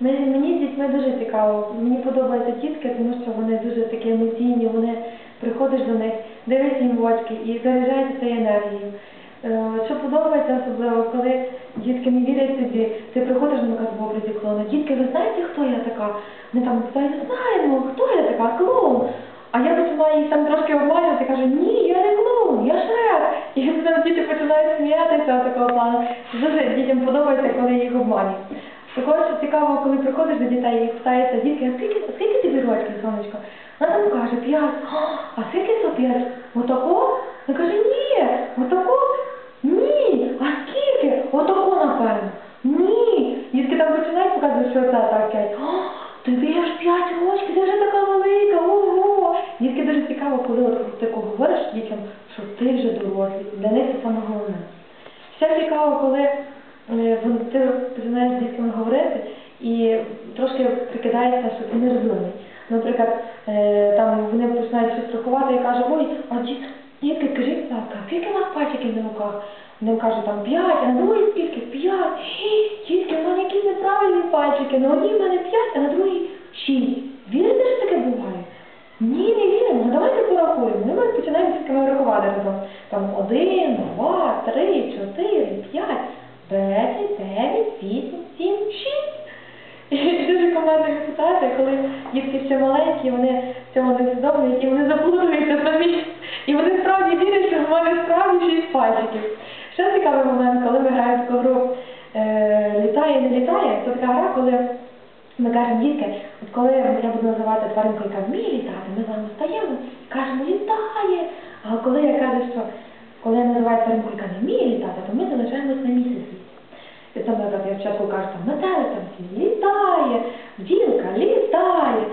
Мені, з дітьми дуже цікаво. Мені подобаються тітки, тому що вони дуже такі емоційні, вони приходиш до них, дивишся їм в очки і заряджаєшся цією енергією. Е, Що подобається особливо, коли дітки не вірять тобі, ти приходиш з образі клоуна. Дітки, ви знаєте, хто я така? Вони там питають, знаємо, хто я така, клоун. А я починаю їх там трошки обманювати, кажу, ні, я не клоун, я шрек. І діти починають сміятися такого плану. Дуже дітям подобається, коли їх обманюють. Також цікаво, коли приходиш до дітей і питається, дітки, а скільки, скільки тобі років, сонечко? Вона там каже, п'ять. «А, скільки то п'ять? Отако? Вона каже, ні, отако? Ні. А скільки? Отако, напевно. Ні. Дітки там починають показувати, що це так п'ять. Тобі аж п'ять років, ти вже така велика, ого. Дітки дуже цікаво, коли от ти говориш дітям, що ти вже дорослий. Для них це саме головне. Ще цікаво, коли ти починаєш з дітками говорити і трошки прикидається, що ти нерозумний. Наприклад, е, там вони починають щось рахувати і кажуть, ой, а діт, дітки, скажіть, будь скільки у вас пальчиків на руках? Вони кажуть, там п'ять, а на другій скільки? П'ять. Дітки, в мене якісь неправильні пальчики. На одній в мене п'ять, а на другій шість. Вірите, що таке буває? Ні, не віримо. Ну давайте порахуємо. Ми починаємо з дітками рахувати разом. Там один, два, три, дуже командна коли дітки ще маленькі, вони цього не усвідомлюють, і вони заплутуються самі. І вони справді вірять, що в мене справді шість пальчиків. Ще цікавий момент, коли ми граємо таку гру е, літає, не літає, це така гра, коли ми кажемо, дітки, от коли я буду називати тваринку, яка вміє літати, ми з вами стаємо і кажемо, літає. А коли я кажу, що коли я називаю тваринку, яка не вміє літати, то ми залишаємось на місяці. І там, наприклад, я спочатку кажу, там метелик там летает, літає, там